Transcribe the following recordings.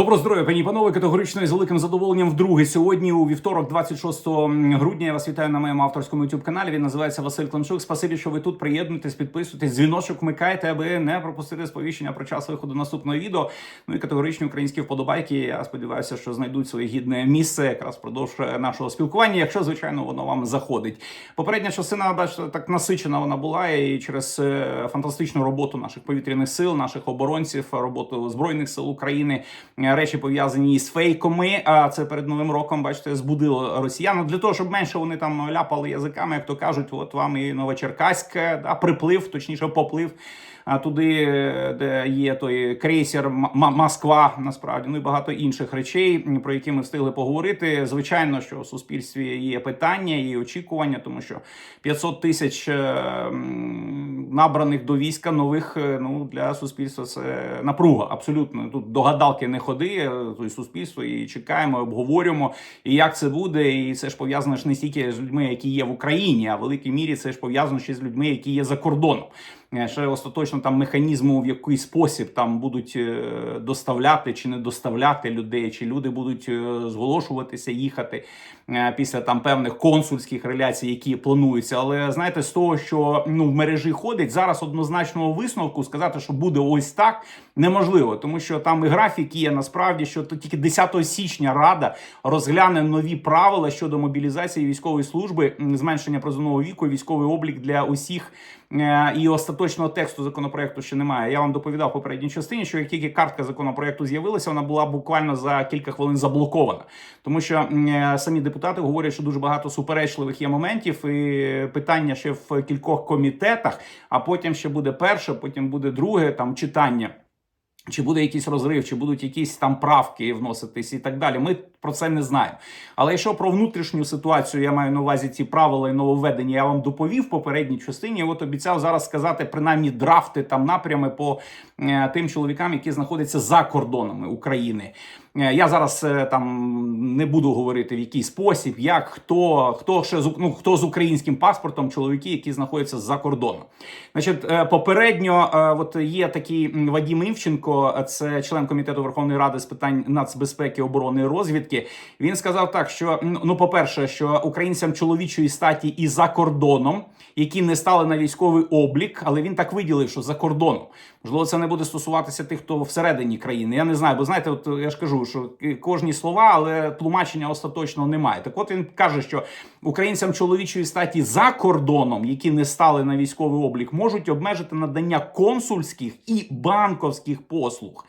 Доброго здоров'я, пані і панове, категорично і з великим задоволенням вдруге сьогодні, у вівторок, 26 грудня. Я вас вітаю на моєму авторському youtube каналі. Він називається Василь Климчук. Спасибі, що ви тут приєднуєтесь, підписуєтесь, дзвіночок вмикаєте, аби не пропустити сповіщення про час виходу наступного відео. Ну і категоричні українські вподобайки. Я сподіваюся, що знайдуть своє гідне місце якраз впродовж нашого спілкування, якщо звичайно воно вам заходить. Попередня частина, бачите, так насичена вона була і через е, фантастичну роботу наших повітряних сил, наших оборонців, роботу збройних сил України. Е, Речі пов'язані з фейками. А це перед новим роком, бачите, збудило росіян для того, щоб менше вони там ляпали язиками, як то кажуть, от вам і Новочеркаськ, да, приплив, точніше, поплив. Туди, де є той крейсер Москва, насправді, ну і багато інших речей, про які ми встигли поговорити. Звичайно, що в суспільстві є питання і очікування, тому що 500 тисяч е, набраних до війська нових е, ну для суспільства це напруга. Абсолютно тут до гадалки не ходи. е, То й суспільство і чекаємо, обговорюємо, і як це буде. І це ж пов'язано ж не стільки з людьми, які є в Україні, а в великій мірі це ж пов'язано ще з людьми, які є за кордоном. Ще остаточно там механізму, в який спосіб там будуть е, доставляти чи не доставляти людей, чи люди будуть е, зголошуватися їхати е, після там певних консульських реляцій, які плануються. Але знаєте, з того, що ну в мережі ходить зараз однозначного висновку сказати, що буде ось так, неможливо, тому що там і графік є насправді, що то тільки 10 січня Рада розгляне нові правила щодо мобілізації військової служби, зменшення призовного віку, військовий облік для усіх. Е, І остаточного тексту законопроекту ще немає. Я вам доповідав попередній частині, що як тільки картка законопроекту з'явилася, вона була буквально за кілька хвилин заблокована, тому що е, самі депутати говорять, що дуже багато суперечливих є моментів, і питання ще в кількох комітетах. А потім ще буде перше, потім буде друге там читання. Чи буде якийсь розрив, чи будуть якісь там правки вноситись і так далі. Ми про це не знаємо. Але якщо про внутрішню ситуацію я маю на увазі ці правила і нововведення, я вам доповів в попередній частині. От обіцяв зараз сказати принаймні драфти там напрями по е, тим чоловікам, які знаходяться за кордонами України. Е, Я зараз е, там не буду говорити в який спосіб, як хто, хто ще з ну, хто з українським паспортом, чоловіки, які знаходяться за кордоном. Значить, е, попередньо, от є такий Вадім Івченко, це член комітету Верховної Ради з питань нацбезпеки, оборони і розвідки. Він сказав так, що ну, по-перше, що українцям чоловічої статі і за кордоном, які не стали на військовий облік, але він так виділив, що за кордоном. Можливо, це не буде стосуватися тих, хто всередині країни. Я не знаю, бо знаєте, от я ж кажу, що кожні слова, але тлумачення остаточного немає. Так от він каже, що українцям чоловічої статі за кордоном, які не стали на військовий облік, можуть обмежити надання консульських і банковських послуг.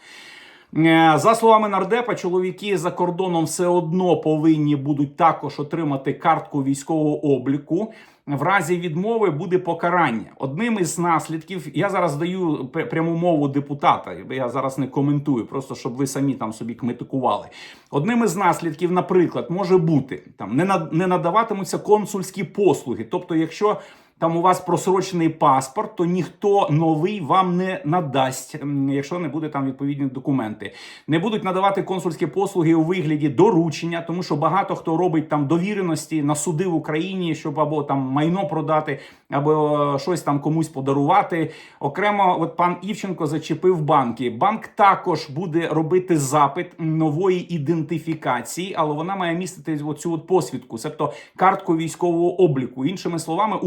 Е, За словами нардепа, чоловіки за кордоном все одно повинні будуть також отримати картку військового обліку. В разі відмови буде покарання. Одним із наслідків я зараз даю пряму мову депутата. Я зараз не коментую, просто щоб ви самі там собі кметикували. Одним із наслідків, наприклад, може бути там не над- не надаватимуться консульські послуги. Тобто, якщо там у вас просрочений паспорт, то ніхто новий вам не надасть, якщо не буде там відповідні документи. Не будуть надавати консульські послуги у вигляді доручення, тому що багато хто робить там довіреності на суди в Україні, щоб або там майно продати, або е, щось там комусь подарувати. Окремо, от пан Івченко зачепив банки. Банк також буде робити запит нової ідентифікації, але вона має містити оцю от посвідку, тобто картку військового обліку. Іншими словами,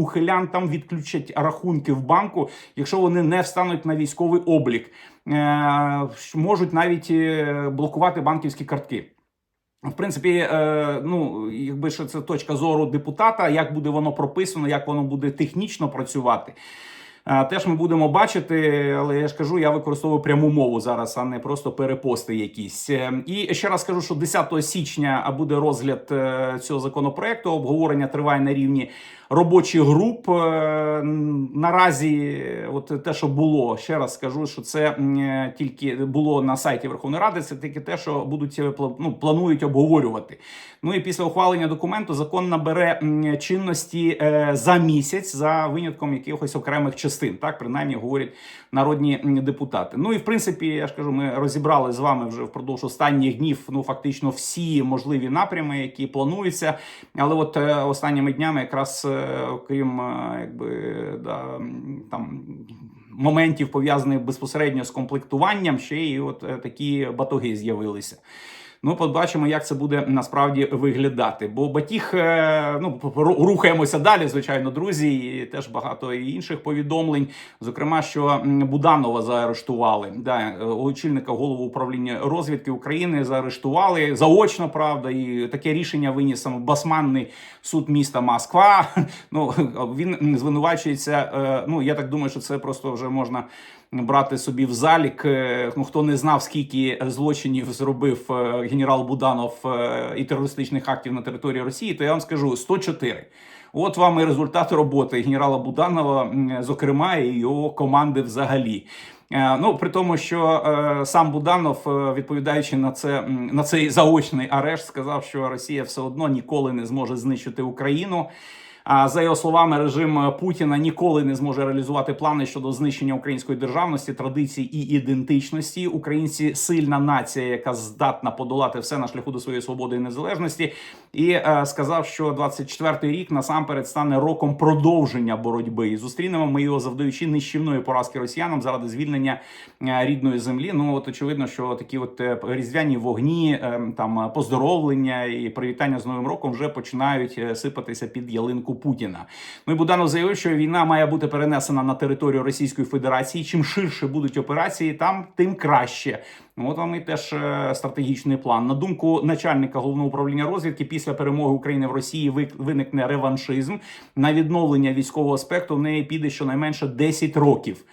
ухилянтам відключать рахунки в банку, якщо вони не встануть на військовий облік. Е, можуть навіть е, блокувати банківські картки. В принципі, е, ну якби що це точка зору депутата, як буде воно прописано, як воно буде технічно працювати. Е, Теж ми будемо бачити, але я ж кажу, я використовую пряму мову зараз, а не просто перепости якісь. Е, І ще раз скажу, що 10 січня буде розгляд е, цього законопроекту. Обговорення триває на рівні робочих груп. Наразі, от те, що було, ще раз скажу, що це тільки було на сайті Верховної Ради. Це тільки те, що будуть ну, планують обговорювати. Ну і після ухвалення документу закон набере чинності за місяць, за винятком якихось окремих частин. Так принаймні говорять народні депутати. Ну і в принципі, я ж кажу, ми розібрали з вами вже впродовж останніх днів. Ну фактично всі можливі напрями, які плануються. Але от е, останніми днями, якраз е, окрім е, якби да, там моментів пов'язаних безпосередньо з комплектуванням, ще й от такі батоги з'явилися. Ну, побачимо, як це буде насправді виглядати. Бо батіг, е, ну рухаємося далі, звичайно, друзі, і теж багато інших повідомлень. Зокрема, що Буданова заарештували. Да, е, очільника голову управління розвідки України заарештували заочно, правда, і таке рішення виніс саме басманний суд міста Москва. Ну він звинувачується. е, Ну я так думаю, що це просто вже можна брати собі в залік. Е, Ну хто не знав, скільки злочинів зробив е, генерал Буданов е, і терористичних актів на території Росії, то я вам скажу 104. От вам і результат роботи генерала Буданова, зокрема, і його команди взагалі. Ну, при тому, що е, сам Буданов, відповідаючи на це на цей заочний арешт, сказав, що Росія все одно ніколи не зможе знищити Україну. За його словами, режим Путіна ніколи не зможе реалізувати плани щодо знищення української державності, традицій і ідентичності. Українці сильна нація, яка здатна подолати все на шляху до своєї свободи і незалежності. І е, сказав, що 24-й рік насамперед стане роком продовження боротьби. І зустрінемо ми його завдаючи нищівної поразки росіянам заради звільнення е, рідної землі. Ну от очевидно, що такі от е, різдвяні вогні, е, там поздоровлення і привітання з новим роком вже починають е, сипатися під ялинку Путіна. Ну і Буданов заявив, що війна має бути перенесена на територію Російської Федерації. Чим ширше будуть операції, там тим краще. Ну, От вам і теж е, стратегічний план. На думку начальника головного управління розвідки, після перемоги України в Росії виникне реваншизм. На відновлення військового аспекту в неї піде щонайменше 10 років.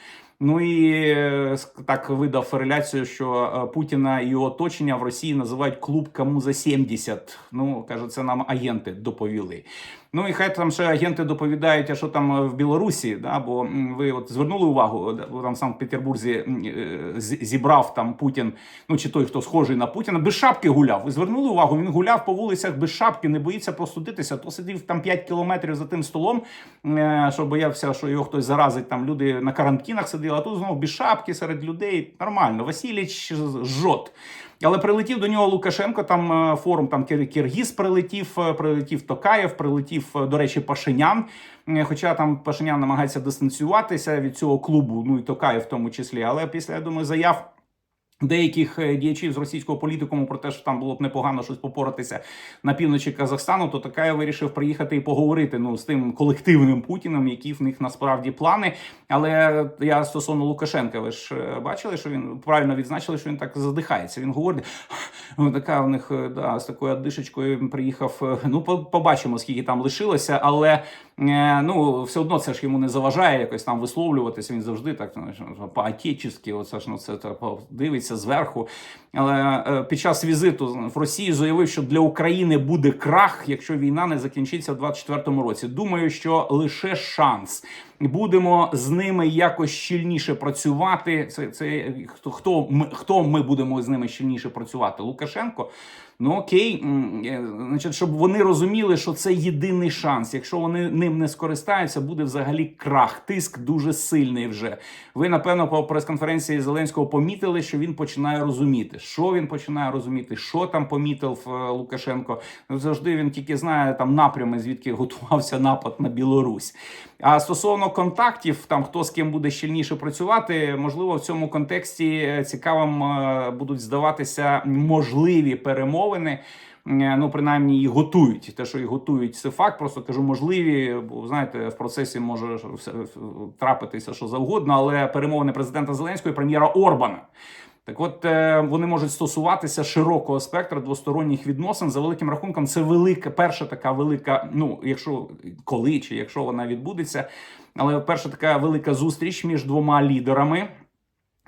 Ну і е, так видав реляцію, що е, Путіна і його оточення в Росії називають клуб кому за 70. Ну каже, це нам агенти доповіли. Ну і хай там ще агенти доповідають, а що там е, в Білорусі, да, бо ви от звернули увагу, там в Санкт-Петербурзі м, е, зібрав там Путін, ну чи той, хто схожий на Путіна, без шапки гуляв. Ви звернули увагу, він гуляв по вулицях без шапки, не боїться простудитися. То сидів там 5 кілометрів за тим столом, е, що боявся, що його хтось заразить. Там люди на карантинах сиділи, а тут знову без шапки серед людей. Нормально. Васильович жжот. Але прилетів до нього Лукашенко. Там е, форум там Кир- Киргіз прилетів, е, прилетів Токаєв, прилетів, е, до речі, Пашинян. Хоча там Пашинян намагається дистанціюватися від цього клубу, ну і Токаєв в тому числі. Але після я думаю, заяв. Деяких е, діячів з російського політикуму про те, що там було б непогано щось попоратися на півночі Казахстану, то Такаєв вирішив приїхати і поговорити ну з тим колективним Путіним, які в них насправді плани. Але я стосовно Лукашенка, ви ж е, бачили, що він правильно відзначили, що він так задихається. Він говорить, така в них е, да, з такою одишечкою він приїхав. Ну, побачимо, скільки там лишилося, але ну все одно це ж йому не заважає якось там висловлюватися. Він завжди так знаєш, по-отечески, оце ж ну це так, дивиться зверху. Але е, під час візиту в Росію заявив, що для України буде крах, якщо війна не закінчиться в 24-му році. Думаю, що лише шанс. Будемо з ними якось щільніше працювати. Це це хто хто ми хто ми будемо з ними щільніше працювати? Лукашенко. Ну окей, е, значить, щоб вони розуміли, що це єдиний шанс. Якщо вони ним не скористаються, буде взагалі крах. Тиск дуже сильний вже. Ви напевно по прес-конференції Зеленського помітили, що він починає розуміти, що він починає розуміти, що там помітив е, Лукашенко. Ну, Завжди він тільки знає там напрями, звідки готувався напад на Білорусь. А стосовно контактів, там хто з ким буде щільніше працювати, можливо, в цьому контексті е, цікавим будуть здаватися можливі перемовини. Е, Ну, принаймні, їх готують. Те, що їх готують, це факт. Просто кажу, можливі, бо знаєте, в процесі може трапитися що завгодно, але перемовини президента Зеленського і прем'єра Орбана. Так, от е, вони можуть стосуватися широкого спектра двосторонніх відносин. За великим рахунком, це велика, перша така велика. Ну, якщо коли чи якщо вона відбудеться, але перша така велика зустріч між двома лідерами.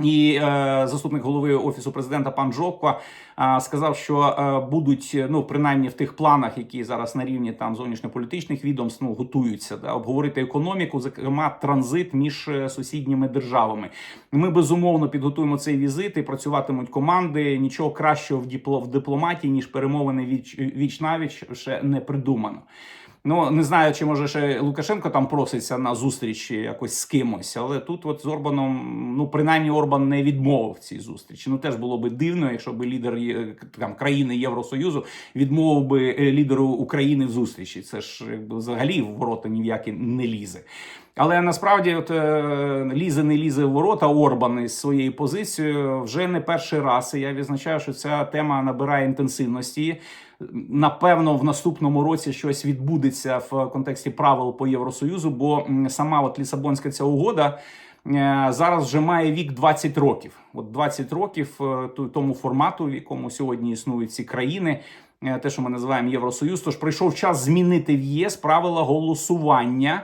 І е, заступник голови офісу президента пан Жовко е, сказав, що е, будуть ну принаймні в тих планах, які зараз на рівні там зовнішньополітичних відомств ну, готуються да, обговорити економіку, зокрема транзит між е, сусідніми державами. Ми безумовно підготуємо цей візит і працюватимуть команди. Нічого кращого в дипломатії ніж перемовини віч віч навіч ще не придумано. Ну не знаю, чи може ще Лукашенко там проситься на зустріч якось з кимось, але тут, от з Орбаном, ну принаймні Орбан не відмовив цій зустрічі. Ну теж було би дивно, якщо би лідер є- там країни Євросоюзу відмовив би е, лідеру України в зустрічі. Це ж якби взагалі в ворота ні в які не лізе. Але насправді, от е, лізе не лізе в ворота Орбан із своєю позицією вже не перший раз. І я відзначаю, що ця тема набирає інтенсивності. Напевно, в наступному році щось відбудеться в контексті правил по Євросоюзу, бо сама от Лісабонська ця угода. е, Зараз вже має вік 20 років. От 20 років е, тому формату, в якому сьогодні існують ці країни, е, те, що ми називаємо Євросоюз. Тож прийшов час змінити в ЄС правила голосування.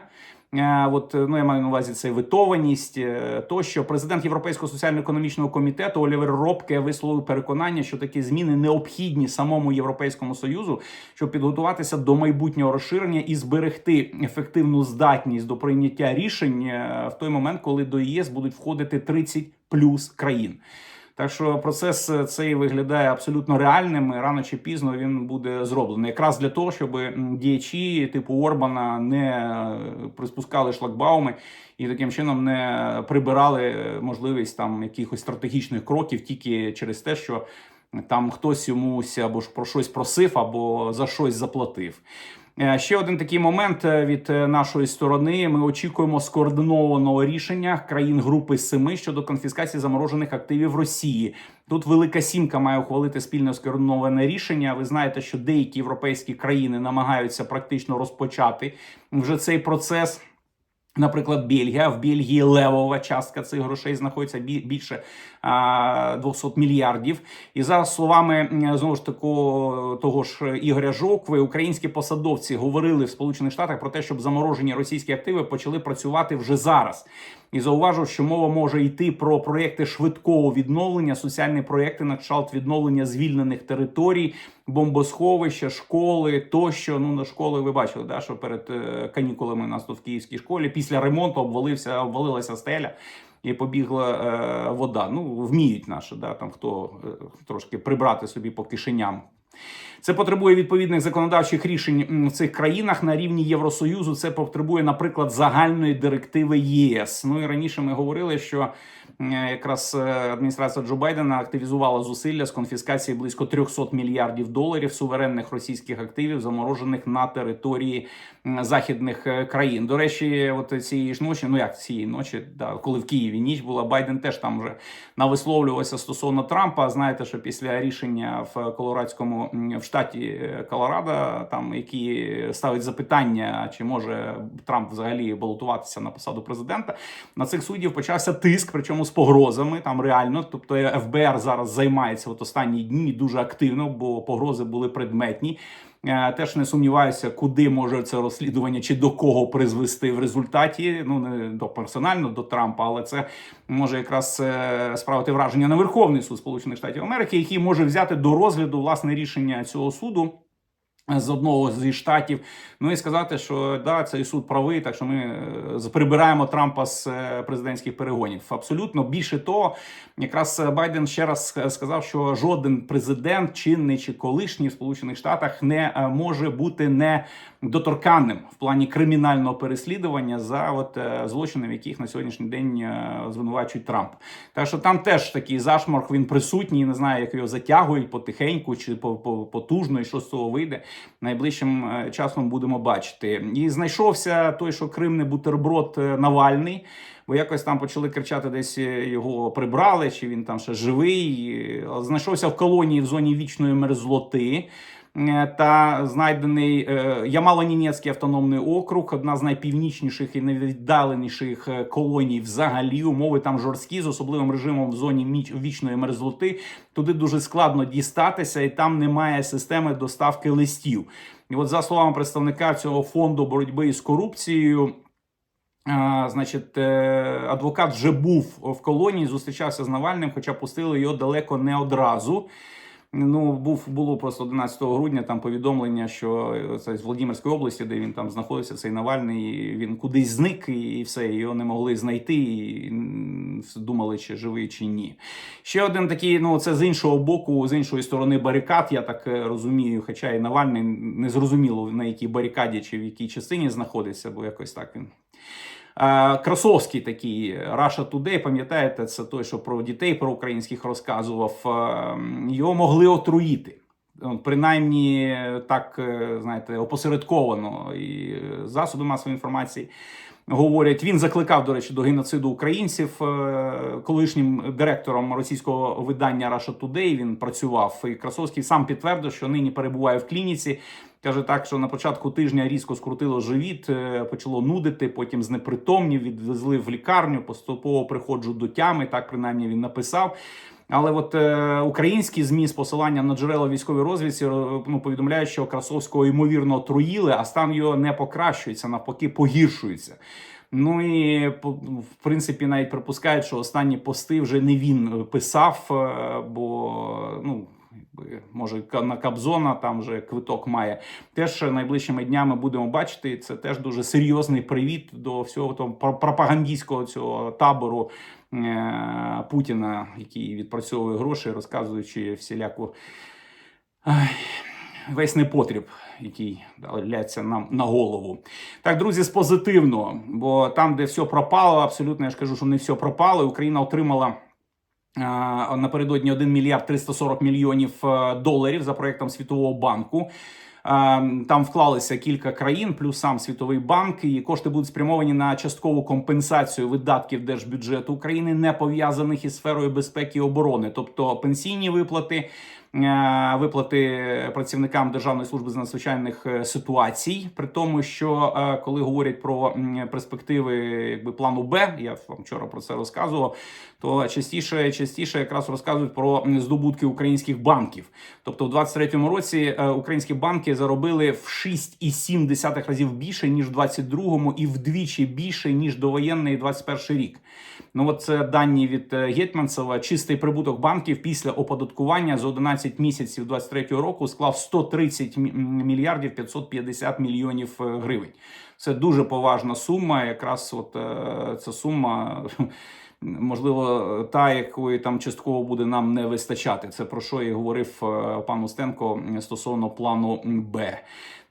Е, От е, ну я маю на увазі це витованість. е, Тощо президент Європейського соціально-економічного комітету Олівер Робке висловив переконання, що такі зміни необхідні самому європейському союзу, щоб підготуватися до майбутнього розширення і зберегти ефективну здатність до прийняття рішень в той момент, коли до ЄС будуть входити 30 плюс країн. Так що процес е, цей виглядає абсолютно реальним. і Рано чи пізно він буде зроблений, якраз для того, щоб діячі типу Орбана не е, приспускали шлагбауми і таким чином не прибирали е, можливість там якихось стратегічних кроків тільки через те, що там хтось йомусь або ж про щось просив, або за щось заплатив. Е, Ще один такий момент е, від е, нашої сторони. Ми очікуємо скоординованого рішення країн Групи Семи щодо конфіскації заморожених активів Росії. Тут Велика Сімка має ухвалити спільне скоординоване рішення. Ви знаєте, що деякі європейські країни намагаються практично розпочати вже цей процес. Наприклад, Бельгія в Бельгії левова частка цих грошей знаходиться бі- більше а, 200 мільярдів. І зараз словами знову ж таку того ж Ігоря Жокви, українські посадовці говорили в Сполучених Штатах про те, щоб заморожені російські активи почали працювати вже зараз. І зауважив, що мова може йти про проекти швидкого відновлення, соціальні проекти на кшталт відновлення звільнених територій, бомбосховища, школи тощо. Ну на школи ви бачили, да, що перед е, канікулами у нас тут в київській школі після ремонту обвалився, обвалилася стеля. І побігла е, вода. Ну вміють наші, да там хто е, трошки прибрати собі по кишеням. Це потребує відповідних законодавчих рішень в цих країнах на рівні Євросоюзу. Це потребує, наприклад, загальної директиви ЄС. Ну і раніше ми говорили, що якраз е, адміністрація Джо Байдена активізувала зусилля з конфіскації близько 300 мільярдів доларів суверенних російських активів, заморожених на території західних е, країн. До речі, от цієї ж ночі, ну як цієї ночі, да, коли в Києві ніч була, Байден теж там вже нависловлювався стосовно Трампа. Знаєте, що після рішення в Колорадському в штаті е, Колорадо, там які ставить запитання, чи може Трамп взагалі балотуватися на посаду президента, на цих суддів почався тиск, причому з погрозами. Там реально, тобто ФБР зараз займається от останні дні дуже активно, бо погрози були предметні. Е, Теж не сумніваюся, куди може це розслідування чи до кого призвести в результаті. Ну не до персонально до Трампа, але це може якраз е, справити враження на Верховний суд Сполучених Штатів Америки, який може взяти до розгляду власне рішення цього суду. З одного зі штатів, ну і сказати, що да, цей суд правий, так що ми е, прибираємо Трампа з е, президентських перегонів. Абсолютно більше того, якраз Байден ще раз сказав, що жоден президент, чинний чи колишній в Сполучених Штатах, не е, може бути недоторканним в плані кримінального переслідування за от е, злочини, в яких на сьогоднішній день е, звинувачують Трамп. Так що там теж такий зашморг він присутній. Не знаю, як його затягують потихеньку чи по- по- потужно, і що з цього вийде. Найближчим е, часом будемо бачити. І знайшовся той, що Крим не бутерброд е, Навальний. Бо якось там почали кричати, десь е, його прибрали, чи він там ще живий. Знайшовся в колонії в зоні вічної мерзлоти. Е, Та знайдений е, Ямало-Нінецький автономний округ, одна з найпівнічніших і найвіддаленіших е, колоній взагалі. Умови там жорсткі з особливим режимом в зоні вічної мерзлоти. Туди дуже складно дістатися, і там немає системи доставки листів. І от за словами представника цього фонду боротьби із корупцією. А, значить, адвокат вже був в колонії, зустрічався з Навальним, хоча пустили його далеко не одразу. Ну, був було просто 11 грудня там повідомлення, що це з Володимирської області, де він там знаходився, цей Навальний, він кудись зник і, і все, його не могли знайти, і думали, чи живий, чи ні. Ще один такий, ну це з іншого боку, з іншої сторони барикад, я так е, розумію. Хоча і Навальний не зрозуміло на якій барикаді чи в якій частині знаходиться, бо якось так він. Красовський такий Russia Today, пам'ятаєте, це той, що про дітей про українських розказував. Його могли отруїти. принаймні так е, знаєте, опосередковано і засоби масової інформації. Говорять, він закликав, до речі, до геноциду українців е, колишнім директором російського видання Russia Today Він працював і Красовський сам підтвердив, що нині перебуває в клініці. Каже так, що на початку тижня різко скрутило живіт, е, почало нудити, потім знепритомнів, відвезли в лікарню, поступово приходжу до тями. Так принаймні він написав. Але от е, українські змі з посиланням на джерела військової розвідці е, ну, повідомляють, що Красовського ймовірно отруїли, а стан його не покращується, навпаки, погіршується. Ну і в принципі навіть припускають, що останні пости вже не він е, писав, бо ну. Якби, Може, на Кабзона там вже квиток має. Теж найближчими днями будемо бачити. Це теж дуже серйозний привіт до всього того пр- пропагандистського цього табору е, Путіна, який відпрацьовує гроші, розказуючи всіляку весь непотріб, який ляться нам на голову. Так, друзі, з позитивного, бо там, де все пропало, абсолютно я ж кажу, що не все пропало. Україна отримала. Напередодні 1 мільярд 340 мільйонів е, доларів за проектом Світового банку. Там вклалися кілька країн, плюс сам Світовий банк, і кошти будуть спрямовані на часткову компенсацію видатків держбюджету України, не пов'язаних із сферою безпеки і оборони, тобто пенсійні виплати. Е, Виплати працівникам Державної служби з надзвичайних е, ситуацій, при тому, що е, коли говорять про перспективи якби плану Б, я вам вчора про це розказував, то частіше частіше якраз розказують про здобутки українських банків. Тобто, в 23-му році українські банки заробили в 6,7 разів більше ніж в 22-му, і вдвічі більше ніж довоєнний 21 рік. Ну от це дані від е, Гетьманцева. Чистий прибуток банків після оподаткування за 11 місяців 23-го року склав 130 мі- мільярдів 550 мільйонів е, гривень. Це дуже поважна сума. Якраз от е, ця сума. Можливо, та, якої там частково буде нам не вистачати. Це про що і говорив пан Устенко стосовно плану Б.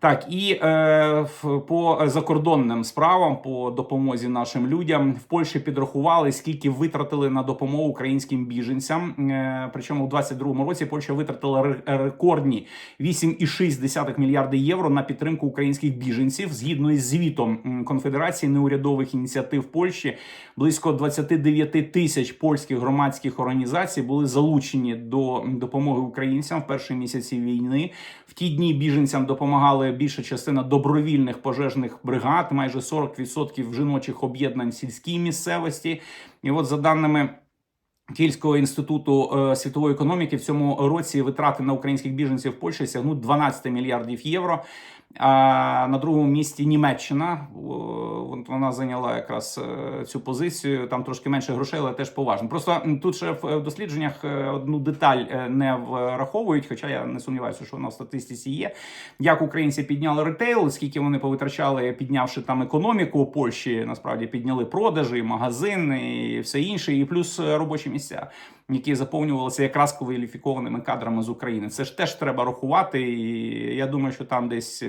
Так, і е, по закордонним справам, по допомозі нашим людям в Польщі підрахували, скільки витратили на допомогу українським біженцям. Е, причому в 22-му році Польща витратила ре- рекордні 8,6 мільярди євро на підтримку українських біженців. Згідно із звітом Конфедерації неурядових ініціатив Польщі, близько 29 тисяч польських громадських організацій були залучені до допомоги українцям в перші місяці війни. В ті дні біженцям допомагали більша частина добровільних пожежних бригад, майже 40% жіночих об'єднань в сільській місцевості. І от за даними. Кільського інституту е, світової економіки в цьому році витрати на українських біженців в Польщі сягнуть 12 мільярдів євро. А на другому місці Німеччина вона зайняла якраз е, цю позицію. Там трошки менше грошей, але теж поважно. Просто тут ще в в дослідженнях е, одну деталь е, не враховують, хоча я не сумніваюся, що вона в статистиці є. Як українці підняли ретейл, скільки вони повитрачали, піднявши там економіку Польщі, насправді підняли продажі, магазини і все інше, і плюс е, робочі місця, які заповнювалися якраз кваліфікованими кадрами з України. Це ж теж треба рахувати. І я думаю, що там десь.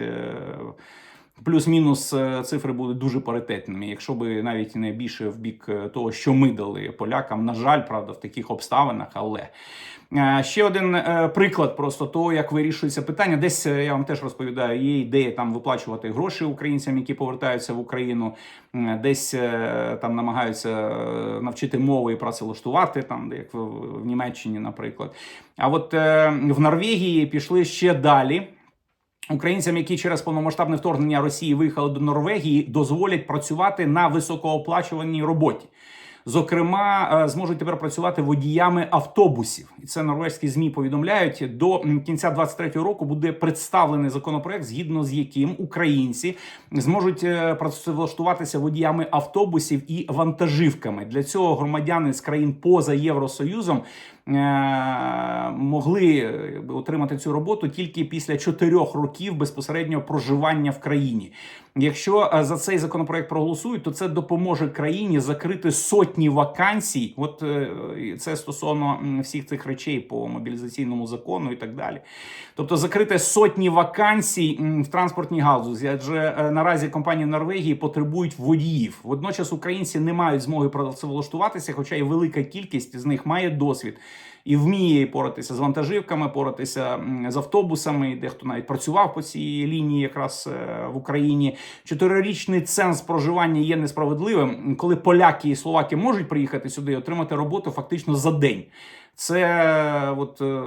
Плюс-мінус е, цифри будуть дуже паритетними, якщо би навіть не більше в бік е, того, що ми дали полякам. На жаль, правда, в таких обставинах, але Е, ще один приклад просто того, як вирішується питання. Десь я вам теж розповідаю, є ідея там виплачувати гроші українцям, які повертаються в Україну. Десь там намагаються навчити мови і працевлаштувати, там як в, Німеччині, наприклад. А от в Норвегії пішли ще далі. Українцям, які через повномасштабне вторгнення Росії виїхали до Норвегії, дозволять працювати на високооплачуваній роботі. Зокрема, е, зможуть тепер працювати водіями автобусів, і це норвезькі змі повідомляють. До кінця 23-го року буде представлений законопроект, згідно з яким українці зможуть е, працевлаштуватися водіями автобусів і вантажівками. Для цього громадяни з країн поза Євросоюзом могли е, отримати цю роботу тільки після чотирьох років безпосереднього проживання в країні. Якщо е, за цей законопроект проголосують, то це допоможе країні закрити сотні вакансій. От е, це стосовно всіх цих речей по мобілізаційному закону і так далі. Тобто закрити сотні вакансій в транспортній галузі, адже наразі компанії Норвегії потребують водіїв. Водночас українці не мають змоги працевлаштуватися, хоча і велика кількість з них має досвід і вміє поратися з вантажівками, поратися з автобусами. Дехто навіть працював по цій лінії, якраз е, в Україні. Чотирирічний ценз проживання є несправедливим, коли поляки і словаки можуть приїхати сюди і отримати роботу фактично за день. Це е, от е,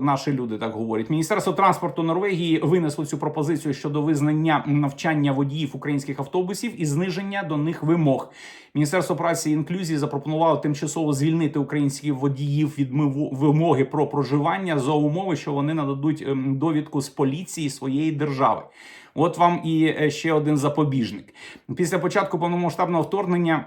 наші люди так говорять. Міністерство транспорту Норвегії винесло цю пропозицію щодо визнання навчання водіїв українських автобусів і зниження до них вимог. Міністерство праці і інклюзії запропонувало тимчасово звільнити українських водіїв від вимоги про проживання за умови, що вони нададуть ем, довідку з поліції своєї держави. От вам і е, ще один запобіжник. Після початку повномасштабного вторгнення.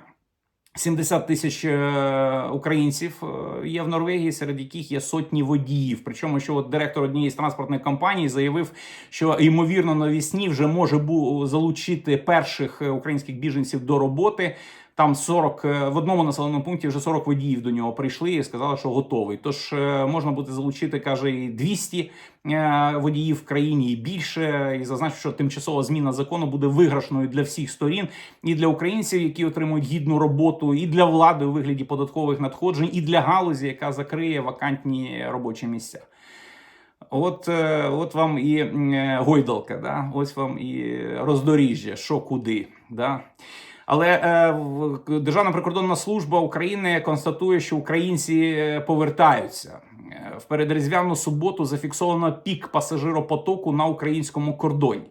70 тисяч е, українців е, є в Норвегії, серед яких є сотні водіїв. Причому, що от директор однієї з транспортних компаній заявив, що ймовірно навісні вже може залучити перших українських біженців до роботи. Там 40, е, в одному населеному пункті вже 40 водіїв до нього прийшли і сказали, що готовий. Тож е, можна буде залучити, каже, і 200 е, водіїв в країні і більше. І зазначив, що тимчасова зміна закону буде виграшною для всіх сторін, і для українців, які отримують гідну роботу, і для влади у вигляді податкових надходжень, і для галузі, яка закриє вакантні робочі місця. От, от вам і гойдалка, да? ось вам і роздоріжжя, що куди. Да? Але е, Державна прикордонна служба України констатує, що українці е, повертаються. Е, В передріздвяну суботу зафіксовано пік пасажиропотоку на українському кордоні.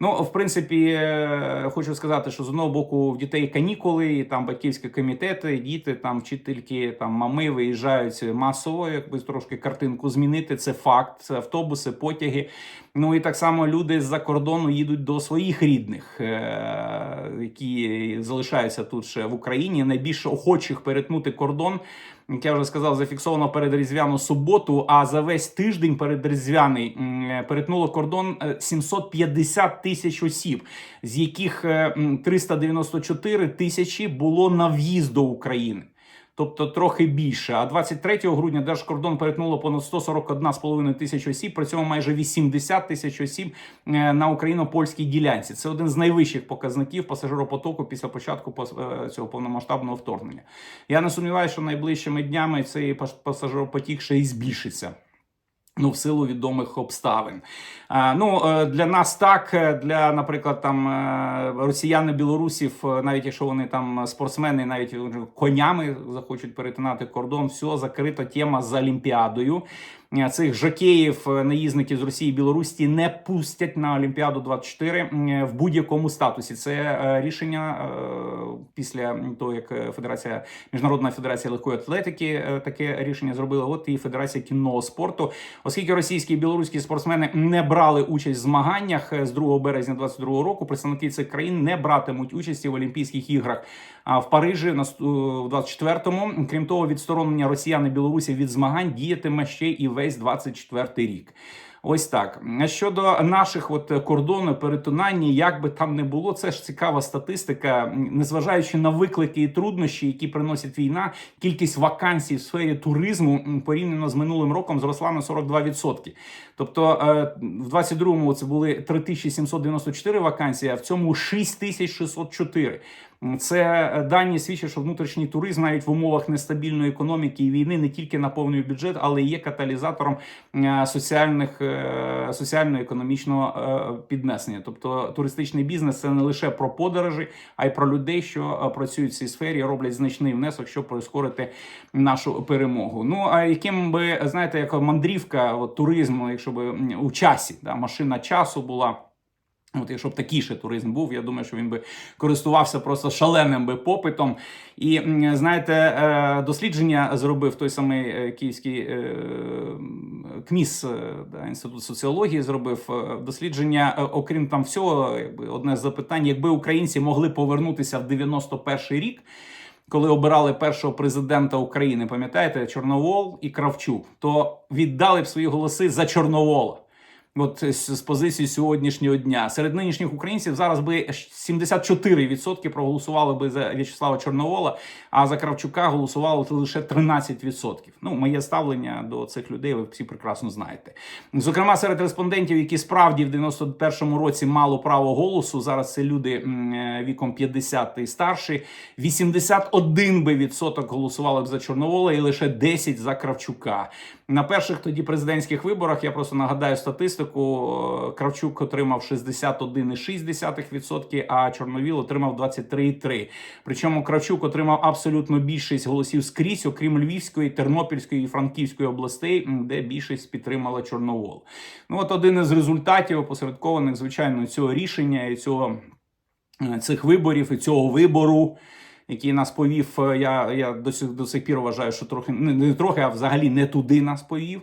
Ну, в принципі, е, хочу сказати, що з одного боку в дітей канікули, і там батьківські комітети, діти, там вчительки, там мами виїжджають масово, якби трошки картинку змінити. Це факт. Це автобуси, потяги. Ну і так само люди з-за кордону їдуть до своїх рідних, е, які залишаються тут ще в Україні. Найбільше охочих перетнути кордон. Як я вже сказав, зафіксовано передріздвяну суботу. А за весь тиждень передріздвяний м, перетнуло кордон е, 750 тисяч осіб, з яких е, м, 394 тисячі було на в'їзд до України. Тобто трохи більше. А 23 грудня держкордон перетнуло понад 141,5 тисяч осіб. При цьому майже 80 тисяч осіб е, на україно-польській ділянці. Це один з найвищих показників пасажиропотоку після початку е, цього повномасштабного вторгнення. Я не сумніваюся, що найближчими днями цей пас- пасажиропотік ще й збільшиться. Ну, в силу відомих обставин. Ну, е, для нас так, е, для, наприклад, там росіян росіяни білорусів, е, навіть якщо вони там спортсмени, навіть конями захочуть перетинати кордон, все закрита тема з Олімпіадою. Е, Цих жокеїв, е, наїзників з Росії і Білорусі не пустять на Олімпіаду 24 м, в будь-якому статусі. Це е, рішення після того, як Федерація Міжнародна федерація легкої атлетики таке рішення зробила. От і Федерація кінного спорту, оскільки російські і білоруські спортсмени не брали участь в змаганнях з 2 березня 22 року, представники цих країн не братимуть участі в Олімпійських іграх. А в Парижі на в 24-му, крім того, відсторонення росіян і білорусів від змагань діятиме ще і весь 24-й рік. Ось так. Щодо наших от кордону перетинання, як би там не було, це ж цікава статистика. Незважаючи на виклики і труднощі, які приносить війна, кількість вакансій в сфері туризму порівняно з минулим роком зросла на 42%. Тобто е, в 22-му це були 3794 вакансії, а в цьому 6604. Це е, дані свідчать, що внутрішній туризм навіть в умовах нестабільної економіки і війни не тільки наповнює бюджет, але й є каталізатором е, соціальних е, соціально-економічного піднесення. Тобто туристичний бізнес це не лише про подорожі, а й про людей, що працюють в цій сфері, роблять значний внесок, щоб прискорити нашу перемогу. Ну а яким би знаєте, як мандрівка, от, туризм, якщо би у часі, да, машина часу була. От, якщо б такий ще туризм був, я думаю, що він би користувався просто шаленим би попитом. І знаєте, е, дослідження зробив той самий е, київський е, КМІС, інститут соціології, зробив дослідження. Окрім там всього, якби одне з запитань: якби українці могли повернутися в 91-й рік. Коли обирали першого президента України, пам'ятаєте, Чорновол і Кравчук, то віддали б свої голоси за Чорновола. От з, з позиції сьогоднішнього дня серед нинішніх українців зараз би 74% проголосували би за В'ячеслава Чорновола, а за Кравчука голосувало лише 13%. Ну, моє ставлення до цих людей ви всі прекрасно знаєте. Зокрема, серед респондентів, які справді в 91-му році мало право голосу, зараз це люди е, віком 50 і старші. 81 би відсоток голосували б за Чорновола і лише 10 за Кравчука. На перших тоді президентських виборах я просто нагадаю статистику. Е, Кравчук отримав 61,6%, а Чорновіл отримав 23,3%. Причому Кравчук отримав абсолютно більшість голосів скрізь, окрім Львівської, Тернопільської і Франківської областей, де більшість підтримала Чорновол. Ну от один із результатів опосередкованих, звичайно, цього рішення і цього е, цих виборів і цього вибору. Який нас повів, е, я, я до сих до сих пір вважаю, що трохи не, трохи, а взагалі не туди нас повів.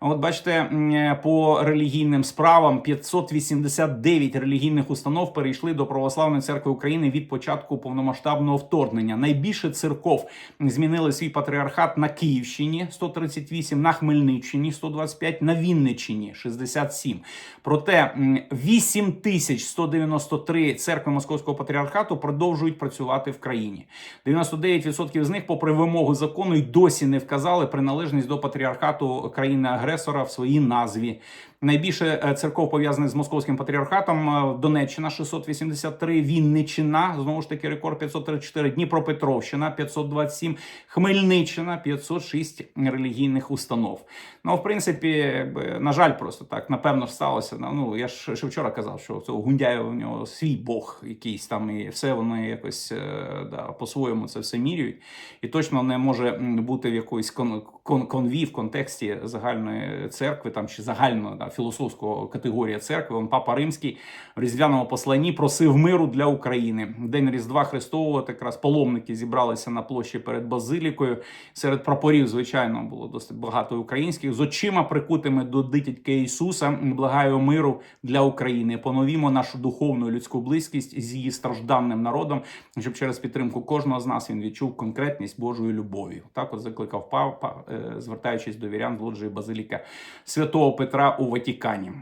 От бачите, е, по релігійним справам 589 релігійних установ перейшли до Православної церкви України від початку повномасштабного вторгнення. Найбільше церков змінили свій патріархат на Київщині 138, на Хмельниччині 125, на Вінниччині 67. Проте м, 8193 церкви Московського патріархату продовжують працювати в країні. 99% з них, попри вимогу закону, й досі не вказали приналежність до патріархату країни-агресора в своїй назві. Найбільше е, церков пов'язаних з московським патріархатом е, Донеччина 683, Вінниччина, знову ж таки рекорд 534, Дніпропетровщина 527, Хмельниччина 506 релігійних установ. Ну, в принципі, на жаль, просто так напевно сталося. Ну я ж ще вчора казав, що цього Гундяєва в нього свій Бог якийсь там, і все вони якось е, да, по-своєму це все міряють. І точно не може бути в якоїсь кон, кон, конві в контексті загальної церкви там чи загально да, філософського категорія церкви. Он Папа Римський в різдвяному посланні просив миру для України. День Різдва Христового от якраз паломники зібралися на площі перед базилікою. Серед прапорів, звичайно, було досить багато українських з очима прикутими до дитятька Ісуса. Благаю миру для України. Поновімо нашу духовну людську близькість з її стражданним народом, щоб через підтримку кожного з нас він відчув конкретність Божої любові. Так от закликав папа, е, звертаючись до вірян з лоджії Базиліка Святого Петра у Ватікані.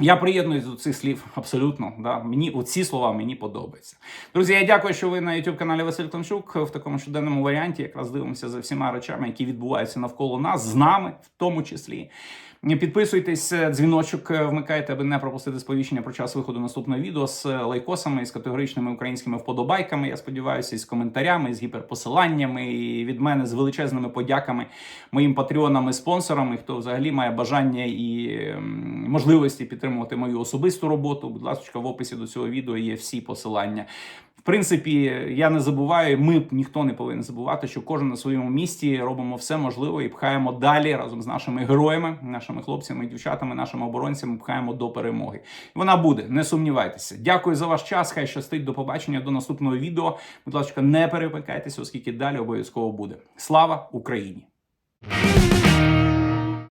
Я приєднуюсь до цих слів абсолютно. Да. Мені оці слова мені подобаються. Друзі, я дякую, що ви на youtube каналі Василь Тончук. в такому щоденному варіанті. Якраз дивимося за всіма речами, які відбуваються навколо нас, з нами, в тому числі. Підписуйтесь, е, дзвіночок е, вмикайте, аби не пропустити сповіщення про час виходу наступного відео з е, лайкосами, з категоричними українськими вподобайками. Я сподіваюся, і з коментарями, з гіперпосиланнями, і від мене з величезними подяками моїм патреонам і спонсорам, і хто взагалі має бажання і ем, можливості підтримувати мою особисту роботу. Будь ласка, в описі до цього відео є всі посилання. Принципі, я не забуваю, ми ніхто не повинен забувати, що кожен на своєму місці робимо все можливе і пхаємо далі разом з нашими героями, нашими хлопцями, дівчатами, нашими оборонцями. Пхаємо до перемоги. Вона буде, не сумнівайтеся. Дякую за ваш час. Хай щастить до побачення до наступного відео. Будь ласка, не перемикайтеся, оскільки далі обов'язково буде. Слава Україні!